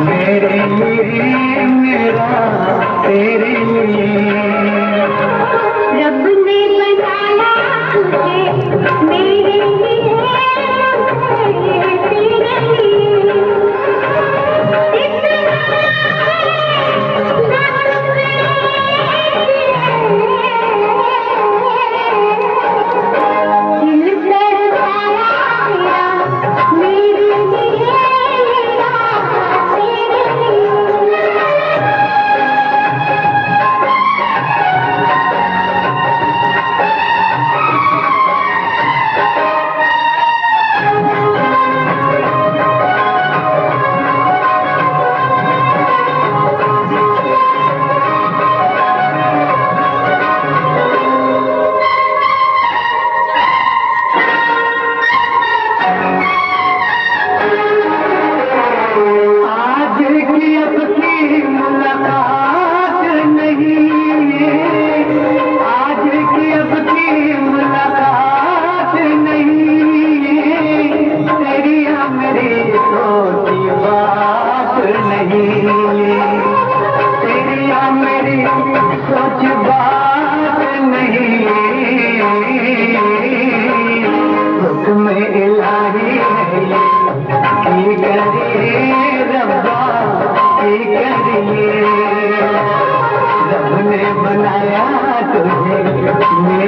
मेरे लिए मेरा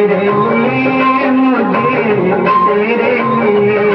मेरे लिए मुझे तेरे लिए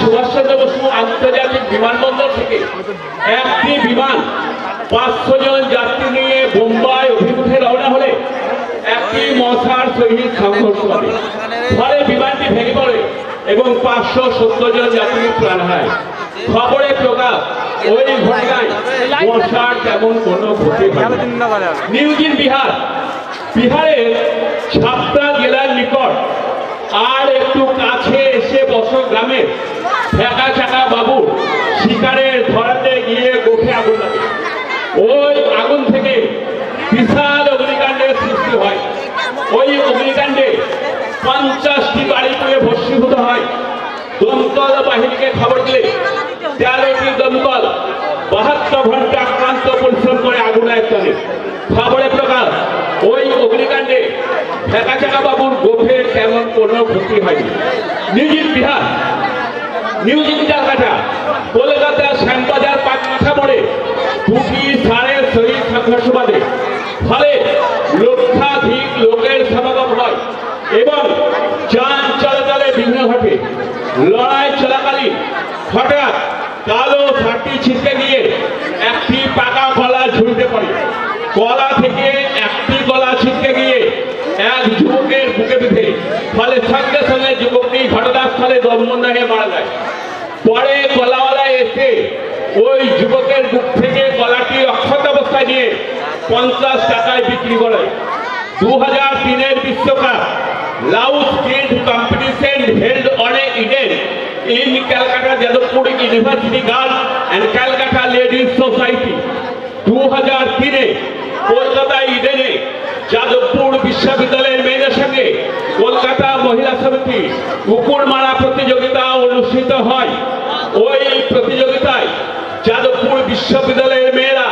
সুভাষচন্দ্র বসু আন্তর্জাতিক বিমানবন্দর থেকে একটি বিমান পাঁচশো জন যাত্রী নিয়ে বোম্বাই অভিমুখে রওনা হলে একটি মশার সহিত সংঘর্ষ হবে ফলে বিমানটি ভেঙে পড়ে এবং পাঁচশো সত্তর জন যাত্রীর প্রাণ হয় খবরে প্রকাশ, ওই ঘটনায় মশার তেমন কোনো ক্ষতি না। নিউজ ইন বিহার, বিহারের ছাপড়া জেলার নিকট আর একটু গ্রামে ফেঁকা চাকা বাবু শিকারের ধরাতে গিয়ে গোখে আগুন লাগে। ওই আগুন থেকে বিশাল অগ্নিকাণ্ডের সৃষ্টি হয়। ওই অগ্নিকাণ্ডে পঞ্চাশটি বাড়ি করে ভস্মীভূত হয়। দমকল বাহিনীকে খবর দিলে তেরোটি দমকল বাহাত্তর ঘণ্টা আক্রান্ত পরিশ্রম করে আগুন আয়ত্তনে খবরে প্রকাশ ওই অগ্নিকাণ্ডে ফেঁকা চাকা বাবুর গোফের তেমন কোনো ক্ষতি হয়নি। নিউজিন বিহার নিউজিন কাটা কলকাতা শ্যামবাজার ঘটনাস্থলে দমবন্ধ হয়ে মারা যায়। পরে কলাওয়ালা এসে ওই যুবকের বুক থেকে গলাটি অক্ষত অবস্থায় নিয়ে পঞ্চাশ টাকায় বিক্রি করে। দু হাজার তিনের বিশ্বকাপ, লাউস kid competition held on Eden in Calcutta Jadavpur university girls and Calcutta ladies society. দু হাজার তিনে কলকাতা ইডেনে যাদবপুর সঙ্গে কলকাতা মহিলা সমিতি কুকুর মারা প্রতিযোগিতা অনুষ্ঠিত হয়। ওই প্রতিযোগিতায় যাদবপুর বিশ্ববিদ্যালয়ের মেয়েরা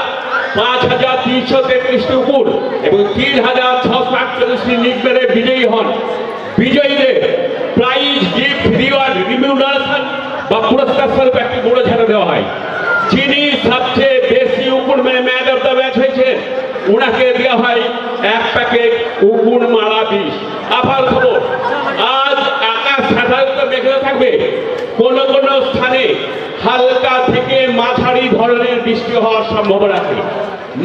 পাঁচ হাজার তিনশো তেত্রিশটি কুকুর এবং তিন হাজার ছশো আটচল্লিশটি নিক মেরে বিজয়ী হন। বিজয়ীদের প্রাইজ, গিফট, রিওয়ার্ড রিমিউনারেশন বা পুরস্কার স্বরূপ একটি বড় ঝাড়া দেওয়া হয়। যিনি সবচেয়ে বেশি উকুর মেরে ম্যান অফ দ্য ম্যাচ হয়েছে ওনাকে দেওয়া হয় এক প্যাকেট উকুর মারা বিষ। আবার খবর থাকবে। কোন কোন স্থানে হালকা থেকে মাঝারি ধরনের বৃষ্টি হওয়ার সম্ভাবনা আছে।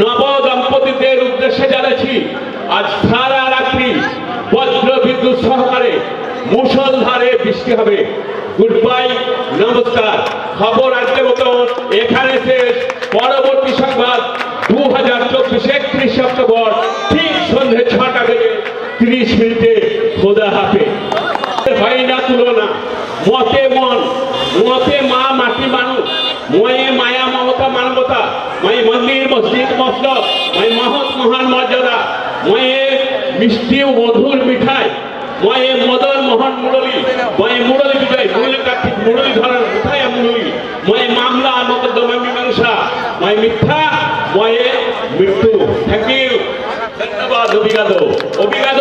নব দম্পতিদের উদ্দেশ্যে জানাচ্ছি, আজ সারা রাত্রি বজ্র বিদ্যুৎ সহকারে মুসলধারে বৃষ্টি হবে। গুড বাই নমস্কার। খবর আজকের মতো এখানে শেষ। পরবর্তী মতে মা মাটি মানুষ ময়ে মায়া মমতা মানবতা ময়ে মন্দির মসজিদ মসলক ময়ে মহৎ মহান মর্যাদা ময়ে মিষ্টি ও মধুর মিঠাই ময়ে মদন মোহন মুরলী ময়ে মুরলী বিজয় মুরলী কার্তিক মুরলী ধরন কোথায় মুরলী ময়ে মামলা মকদ্দমা মীমাংসা ময়ে মিথ্যা ময়ে মৃত্যু। Thank you. ধন্যবাদ, অভিজ্ঞাত। অভিজ্ঞাত